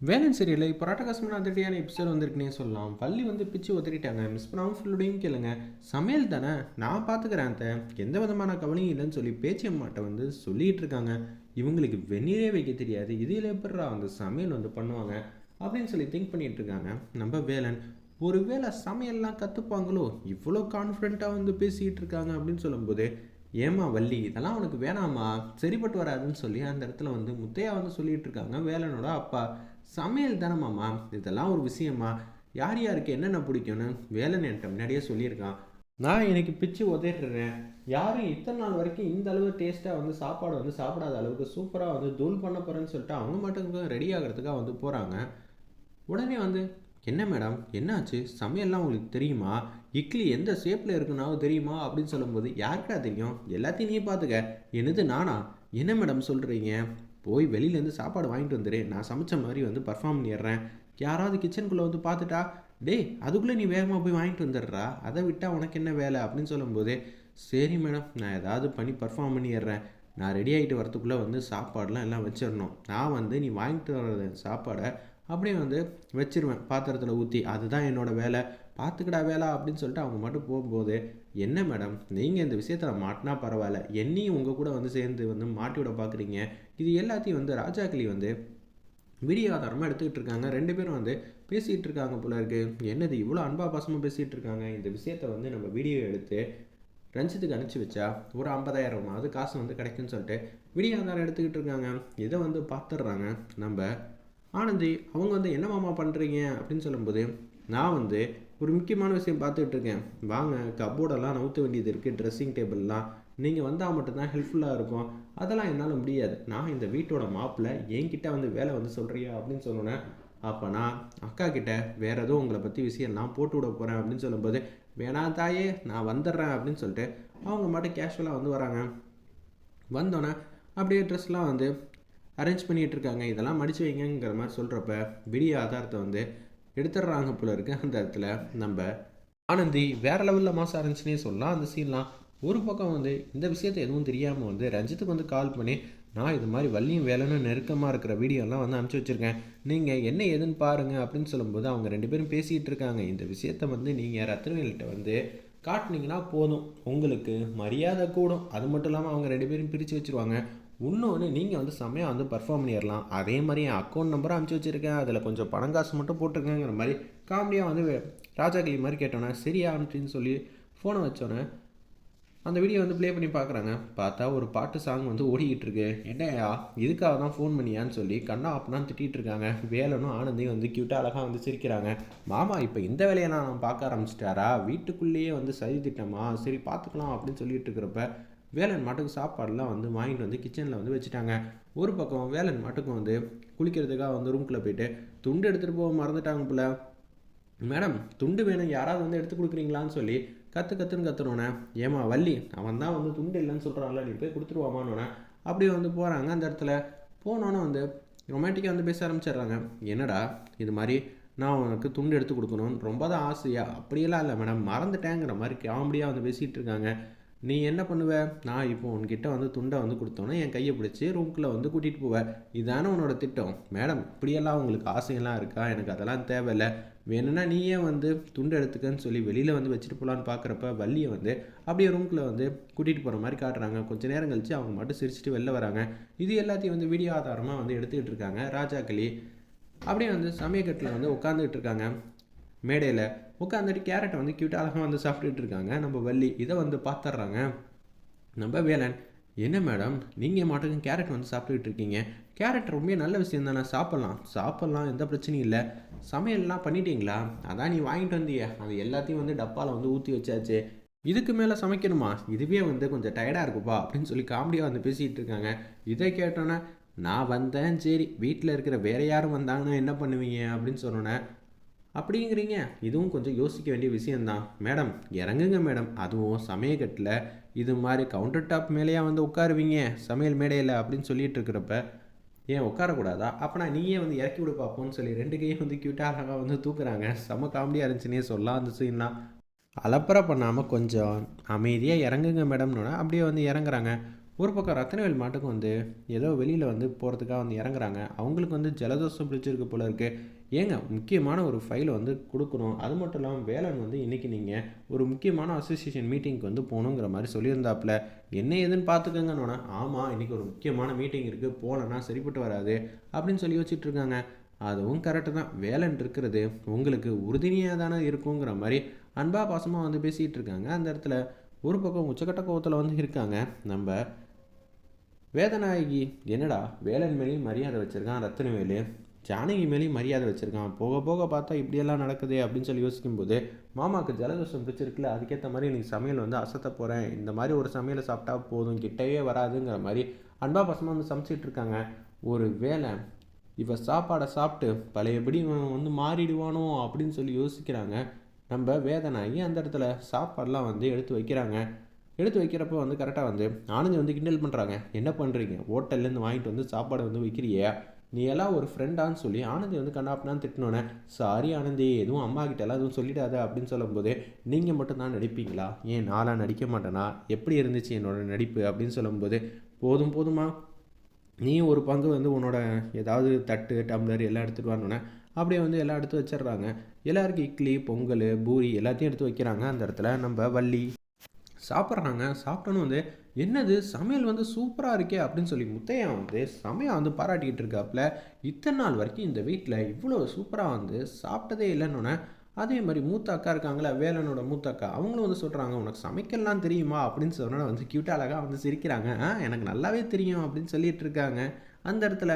வேலன் சரியில்லை. இப்போ ராட்டகாசமான அதிரடியான எபிசோட் வந்திருக்குனே சொல்லலாம். பள்ளி வந்து பிச்சு உதறிட்டாங்க மிஸ் பண்ணாமல் ஃபுல்லுடையும் கேளுங்க. சமையல் தானே? நான் பார்த்துக்கிறேன் அந்த எந்த விதமான கவலையும் இல்லைன்னு சொல்லி பேச்சு அம்மாட்ட வந்து சொல்லிட்டு இருக்காங்க. இவங்களுக்கு வெந்நீரே வைக்க தெரியாது. இதில் எப்படா வந்து சமையல் வந்து பண்ணுவாங்க? அப்படின்னு சொல்லி திங்க் பண்ணிட்டு இருக்காங்க. நம்ம வேலன் ஒருவேளை சமையல்லாம் கற்றுப்பாங்களோ இவ்வளோ கான்ஃபிடென்ட்டாக வந்து பேசிக்கிட்டு இருக்காங்க அப்படின்னு சொல்லும்போது ஏமா வள்ளி இதெல்லாம் அவனுக்கு வேணாமா சரிப்பட்டு வராதுன்னு சொல்லி அந்த இடத்துல வந்து முத்தையா வந்து சொல்லிட்டு இருக்காங்க. வேலனோட அப்பா. சமையல் தானம்மாம்மா இதெல்லாம் ஒரு விஷயமா? யார் யாருக்கு என்னென்ன பிடிக்கும்னு வேலன் என்கிட்ட முன்னாடியே சொல்லியிருக்கான். நான் எனக்கு பிச்சு உதறிடுறேன். யாரும் இத்தனை நாள் வரைக்கும் இந்த அளவு டேஸ்ட்டாக வந்து சாப்பாடு வந்து சாப்பிடாத அளவுக்கு சூப்பராக வந்து தூள் பண்ண போகிறேன்னு சொல்லிட்டு அவங்க மட்டும் ரெடி ஆகிறதுக்காக வந்து போகிறாங்க உடனே வந்து என்ன மேடம் என்னாச்சு? சமையல்லாம் உங்களுக்கு தெரியுமா? இட்லி எந்த ஷேப்பில் இருக்குனாவும் தெரியுமா? அப்படின்னு சொல்லும்போது யாருக்கா தெரியும்? எல்லாத்தையும் நீ பார்த்துக்க என்னது நானா? என்ன மேடம் சொல்கிறீங்க போய் வெளியிலேருந்து சாப்பாடு வாங்கிட்டு வந்துடு. நான் சமைச்ச மாதிரி வந்து பர்ஃபார்ம் பண்ணிடுறேன். யாராவது கிச்சனுக்குள்ளே வந்து பார்த்துட்டா டேய் அதுக்குள்ளே நீ வேகமாக போய் வாங்கிட்டு வந்துடுறா. அதை விட்டால் உனக்கு என்ன வேலை? அப்படின்னு சொல்லும்போது சரி மேடம் நான் ஏதாவது பண்ணி பர்ஃபார்ம் பண்ணிடுறேன். நான் ரெடி ஆகிட்டு வரத்துக்குள்ளே வந்து சாப்பாடெலாம் எல்லாம் வச்சிடணும். நான் வந்து நீ வாங்கிட்டு வர்ற சாப்பாடை அப்படியே வந்து வச்சிருவேன். பாத்திரத்தில் ஊற்றி அதுதான் என்னோட வேலை. பார்த்துக்கடா வேலை அப்படின்னு சொல்லிட்டு அவங்க மட்டும் போகும்போது என்ன மேடம் நீங்கள் இந்த விஷயத்தில் மாட்டினா பரவாயில்ல. என்னையும் உங்கள் கூட வந்து சேர்ந்து வந்து மாட்டி விட பார்க்குறீங்க இது எல்லாத்தையும் வந்து ராஜாக்களி வந்து வீடியோ ஆதாரமாக எடுத்துக்கிட்டு இருக்காங்க. ரெண்டு பேரும் வந்து பேசிகிட்டு இருக்காங்க போல இருக்கு. என்னது இவ்வளோ அன்பா பாசமாக பேசிகிட்டு இருக்காங்க? இந்த விஷயத்தை வந்து நம்ம வீடியோ எடுத்து ரஞ்சித்துக்கு அனுப்பிச்சி வச்சா ஒரு ஐம்பதாயிரமாவது காசு வந்து கிடைக்குன்னு சொல்லிட்டு வீடியோ ஆதாரம் எடுத்துக்கிட்டு இருக்காங்க. இதை வந்து பார்த்துடுறாங்க. நம்ம ஆனந்தி அவங்க வந்து என்ன மாமா பண்ணுறீங்க அப்படின்னு சொல்லும்போது நான் வந்து ஒரு முக்கியமான விஷயம் பார்த்துக்கிட்டு இருக்கேன் வாங்க கப்போர்டெல்லாம் நவுத்த வேண்டியது இருக்குது ட்ரெஸ்ஸிங் டேபிள்லாம் நீங்கள் வந்தால் மட்டும்தான் ஹெல்ப்ஃபுல்லாக இருக்கும். அதெல்லாம் என்னால் முடியாது. நான் இந்த வீட்டோட மாப்பில் என்கிட்ட வந்து வேலை வந்து சொல்கிறியா அப்படின்னு சொன்னோன்னே அப்போ நான் அக்கா கிட்ட வேறு எதுவும் உங்களை பற்றி விஷயம் நான் போட்டு விட போகிறேன் அப்படின்னு சொல்லும்போது வேணா தாயே நான் வந்துடுறேன் அப்படின்னு சொல்லிட்டு அவங்க மட்டும் கேஷுவலாக வந்து வராங்க. வந்தோன்னே அப்படியே ட்ரெஸ்லாம் வந்து அரேஞ்ச் பண்ணிகிட்டு இருக்காங்க. இதெல்லாம் மடித்து வைங்கங்கிற மாதிரி சொல்கிறப்ப விடிய ஆதாரத்தை வந்து எடுத்துடுறாங்க போல இருக்கு. அந்த இடத்துல நம்ம ஆனந்தி வேற லெவலில் மாசம் இருந்துச்சுன்னே சொல்லலாம். அந்த சீன்லாம் ஒரு பக்கம் வந்து இந்த விஷயத்தை எதுவும் தெரியாமல் வந்து ரஞ்சித்துக்கு வந்து கால் பண்ணி நான் இது மாதிரி வள்ளியும் வேலைன்னு நெருக்கமாக இருக்கிற வீடியோலாம் வந்து அனுப்பிச்சி வச்சுருக்கேன். நீங்கள் என்ன ஏதுன்னு பாருங்கள் அப்படின்னு சொல்லும்போது அவங்க ரெண்டு பேரும் பேசிகிட்டு இருக்காங்க. இந்த விஷயத்த வந்து நீங்கள் ரத்னவேல்கிட்ட வந்து காட்டினீங்கன்னா போதும். உங்களுக்கு மரியாதை கூடும். அது மட்டும் இல்லாமல் அவங்க ரெண்டு பேரும் பிரித்து வச்சுருவாங்க. இன்னொன்று நீங்கள் வந்து செம்மையாக வந்து பர்ஃபார்ம் பண்ணிடலாம் அதே மாதிரி என் அக்கௌண்ட் நம்பரும் அனுப்பிச்சு வச்சுருக்கேன். அதில் கொஞ்சம் பணம் காசு மட்டும் போட்டிருக்கேங்கிற மாதிரி காமெடியாக வந்து ராஜா கிளி மாதிரி கேட்டோன்னே சரியா அப்படின்னு சொல்லி ஃபோனை வச்சோன்னே அந்த வீடியோ வந்து ப்ளே பண்ணி பார்க்குறாங்க பார்த்தா ஒரு பாட்டு சாங் வந்து ஓடிக்கிட்டு இருக்கு என்னையா இதுக்காக தான் ஃபோன் பண்ணியான்னு சொல்லி கண்ணா அப்பனான்னு திட்டிகிட்டு இருக்காங்க. வேலனும் ஆனந்தையும் வந்து க்யூட்டாக அழகாக வந்து சிரிக்கிறாங்க. மாமா இப்போ இந்த வேலையை நான் பார்க்க ஆரம்பிச்சிட்டாரா? வீட்டுக்குள்ளேயே வந்து சரி திட்டமா? சரி பார்த்துக்கலாம் அப்படின்னு சொல்லிட்டு இருக்கிறப்ப வேலன் மாட்டுக்கு சாப்பாடுலாம் வந்து வாங்கிட்டு வந்து கிச்சனில் வந்து வச்சுட்டாங்க. ஒரு பக்கம் வேலன் மாட்டுக்கும் வந்து குளிக்கிறதுக்காக வந்து ரூம்குள்ளே போயிட்டு துண்டு எடுத்துகிட்டு போக மறந்துட்டாங்க போல. மேடம் துண்டு வேணும் யாராவது வந்து எடுத்து கொடுக்குறீங்களான்னு சொல்லி கற்று கற்றுன்னு கத்துனோன்னே ஏமா வள்ளி அவன் தான் வந்து துண்டு இல்லைன்னு சொல்கிறான்ல நீ போய் கொடுத்துருவாமான்னொன்னே அப்படி வந்து போகிறாங்க அந்த இடத்துல. போனோன்னே வந்து ரொமான்டிக்காக வந்து பேச ஆரம்பிச்சிடுறாங்க. என்னடா இது மாதிரி நான் உனக்கு துண்டு எடுத்து கொடுக்கணும்னு ரொம்ப தான் ஆசையா? அப்படியெல்லாம் இல்லை மேடம். மறந்துட்டேங்கிற மாதிரி காமெடியாக வந்து பேசிகிட்டு இருக்காங்க. நீ என்ன பண்ணுவ? நான் இப்போ உன்கிட்ட வந்து துண்டை வந்து கொடுத்தோன்னே என் கையை பிடிச்சி ரூம்குள்ளே வந்து கூட்டிகிட்டு போவேன் இதுதானே உன்னோட திட்டம். மேடம் இப்படியெல்லாம் உங்களுக்கு ஆசையெல்லாம் இருக்கா? எனக்கு அதெல்லாம் தேவையில்லை. வேணும்னா நீயே வந்து துண்டு எடுத்துக்கன்னு சொல்லி வெளியில் வந்து வச்சுட்டு போகலான்னு பார்க்குறப்ப வள்ளியை வந்து அப்படியே ரூம்குள்ளே வந்து கூட்டிகிட்டு போகிற மாதிரி காட்டுறாங்க. கொஞ்ச நேரம் கழிச்சு அவங்க மட்டும் சிரிச்சிட்டு வெளில வராங்க. இது எல்லாத்தையும் வந்து வீடியோ ஆதாரமாக வந்து எடுத்துக்கிட்டு இருக்காங்க ராஜாக்களி. அப்படியே வந்து சமயக்கட்டில் வந்து உட்காந்துக்கிட்டு இருக்காங்க. மேடையில் உட்காந்துட்டு கேரட்டை வந்து க்யூட்டாக அழகாக வந்து சாப்பிட்டுட்டு இருக்காங்க. நம்ம வள்ளி இதை வந்து பார்த்துட்றாங்க நம்ம வேலன் என்ன மேடம் நீங்கள் மாட்டுக்கும் கேரட் வந்து சாப்பிட்டுக்கிட்டு இருக்கீங்க? கேரட் ரொம்ப நல்ல விஷயம் தானே சாப்பிட்லாம். சாப்பிட்லாம் எந்த பிரச்சனையும் இல்லை. சமையல்லாம் பண்ணிட்டீங்களா? அதான் நீ வாங்கிட்டு வந்தியே. அது எல்லாத்தையும் வந்து டப்பாவில் வந்து ஊற்றி வச்சாச்சு. இதுக்கு மேலே சமைக்கணுமா? இதுவே வந்து கொஞ்சம் டயர்டாக இருக்குப்பா அப்படின்னு சொல்லி காமெடியாக வந்து பேசிகிட்டு இருக்காங்க. இதை கேட்டோன்னே நான் வந்தேன் சரி. வீட்டில் இருக்கிற வேற யாரும் வந்தாங்கன்னா என்ன பண்ணுவீங்க? அப்படின்னு சொன்னோன்னே அப்படிங்கிறீங்க. இதுவும் கொஞ்சம் யோசிக்க வேண்டிய விஷயந்தான் மேடம் இறங்குங்க மேடம். அதுவும் சமயக்கட்டில் இது மாதிரி கவுண்டர் டாப் மேலேயா வந்து உட்காருவீங்க? சமையல் மேடையில் அப்படின்னு சொல்லிட்டு இருக்கிறப்ப ஏன் உட்காரக்கூடாதா? அப்போ நான் நீயே வந்து இறக்கி விடு பார்ப்போம்னு சொல்லி ரெண்டு கையும் வந்து க்யூட்டாக அழகாக வந்து தூக்குறாங்க. செம காமெடியாக இருந்துச்சுன்னே சொல்லலாம் அந்த சீன்லாம் அலப்பறை பண்ணாமல் கொஞ்சம் அமைதியாக இறங்குங்க மேடம்னு அப்படியே வந்து இறங்குறாங்க. ஒரு பக்கம் ரத்னவேல் மாட்டுக்கு வந்து ஏதோ வெளியில் வந்து போகிறதுக்காக வந்து இறங்குறாங்க. அவங்களுக்கு வந்து ஜலதோஷம் பிடிச்சிருக்கு போல இருக்குது ஏங்க முக்கியமான ஒரு ஃபைலை வந்து கொடுக்கணும். அது மட்டும் இல்லாமல் வேலன் வந்து இன்றைக்கி நீங்கள் ஒரு முக்கியமான அசோசியேஷன் மீட்டிங்க்கு வந்து போகணுங்கிற மாதிரி சொல்லியிருந்தாப்புல. என்ன ஏதுன்னு பார்த்துக்கங்கன்னு ஆமாம் இன்றைக்கி ஒரு முக்கியமான மீட்டிங் இருக்குது போனேன்னா சரிப்பட்டு வராது அப்படின்னு சொல்லி வச்சுட்டு இருக்காங்க. அதுவும் கரெக்டு தான். வேலைன்னு இருக்கிறது உங்களுக்கு உறுதுணையாக தானே இருக்குங்கிற மாதிரி அன்பா பாசமாக வந்து பேசிகிட்டு இருக்காங்க. அந்த இடத்துல ஒரு பக்கம் உச்சக்கட்ட கோவத்தில் வந்து இருக்காங்க. நம்ம வேதநாயகி என்னடா வேலன் மேலேயும் மரியாதை வச்சுருக்கான் ரத்தினவேலு. ஜானகி மேலேயும் மரியாதை வச்சுருக்கான். போக போக பார்த்தா இப்படியெல்லாம் நடக்குது அப்படின்னு சொல்லி யோசிக்கும்போது மாமாவுக்கு ஜலதோஷம் பிடிச்சிருக்குல்ல அதுக்கேற்ற மாதிரி எனக்கு சமையல் வந்து அசத்த போகிறேன் இந்த மாதிரி ஒரு சமையலை சாப்பிட்டா போதும் கிட்டவே வராதுங்கிற மாதிரி அன்பா பசமாக வந்து சமைச்சிட்டு இருக்காங்க. ஒரு வேலை இவன் சாப்பாடை சாப்பிட்டு பழையபடி இவன் வந்து மாறிடுவானோ அப்படின்னு சொல்லி யோசிக்கிறாங்க. நம்ம வேதனாகி அந்த இடத்துல சாப்பாடெலாம் வந்து எடுத்து வைக்கிறாங்க? எடுத்து வைக்கிறப்ப வந்து கரெக்டாக வந்து ஆனந்தி வந்து கிண்டல் பண்ணுறாங்க என்ன பண்ணுறீங்க ஹோட்டல்லேருந்து வாங்கிட்டு வந்து சாப்பாடை வந்து வைக்கிறியே? நீ எல்லாம் ஒரு ஃப்ரெண்டான்னு சொல்லி ஆனந்தி வந்து கண்ணாப்பினான்னு திட்டினோன்னே சாரி ஆனந்தி எதுவும் அம்மா கிட்டலாம் எதுவும் சொல்லிடாத அப்படின்னு சொல்லும்போது நீங்கள் மட்டும் தான் நடிப்பீங்களா? ஏன் நாளாக நடிக்க மாட்டேனா? எப்படி இருந்துச்சு என்னோட நடிப்பு? அப்படின்னு சொல்லும்போது போதும் போதுமா நீ ஒரு பங்கு வந்து உன்னோட ஏதாவது தட்டு டம்ளர் எல்லாம் எடுத்துகிட்டு வரணுன்னே அப்படியே வந்து எல்லாம் எடுத்து வச்சிடுறாங்க. எல்லாருக்கும் இட்லி பொங்கல் பூரி எல்லாத்தையும் எடுத்து வைக்கிறாங்க. அந்த இடத்துல நம்ம வள்ளி சாப்பிட்றாங்க சாப்பிட்டோன்னு வந்து என்னது சமையல் வந்து சூப்பராக இருக்கே அப்படின்னு சொல்லி முத்தையா வந்து சமையல் வந்து பாராட்டிக்கிட்டு இருக்காப்புல இத்தனை நாள் வரைக்கும் இந்த வீட்டில் இவ்வளோ சூப்பராக வந்து சாப்பிட்டதே இல்லைன்னொன்னே அதே மாதிரி மூத்த அக்கா இருக்காங்களா வேலனோட மூத்த அக்கா அவங்களும் வந்து சொல்கிறாங்க உனக்கு சமைக்கலாம் தெரியுமா? அப்படின்னு சொன்னால் வந்து கியூட்டா அழகாக வந்து சிரிக்கிறாங்க. எனக்கு நல்லாவே தெரியும் அப்படின்னு சொல்லிட்டு இருக்காங்க. அந்த இடத்துல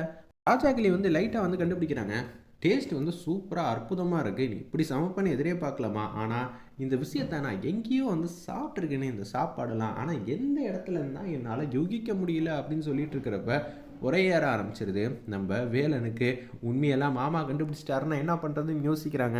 ராஜாக்கிளி வந்து லைட்டாக வந்து கண்டுபிடிக்கிறாங்க. டேஸ்ட் வந்து சூப்பராக அற்புதமாக இருக்குது நீ இப்படி சமைப்பேன்னு எதிரே பார்க்கலாமா ஆனால் இந்த விஷயத்த நான் எங்கேயோ வந்து சாப்பிட்ருக்கேனே இந்த சாப்பாடெல்லாம். ஆனால் எந்த இடத்துல இருந்தால் என்னால் யூகிக்க முடியல அப்படின்னு சொல்லிட்டு இருக்கிறப்ப உரையேற ஆரம்பிச்சிருது. நம்ம வேலனுக்கு உண்மையெல்லாம் மாமா கண்டுபிடிச்சிட்டாருன்னா என்ன பண்ணுறதுன்னு யோசிக்கிறாங்க.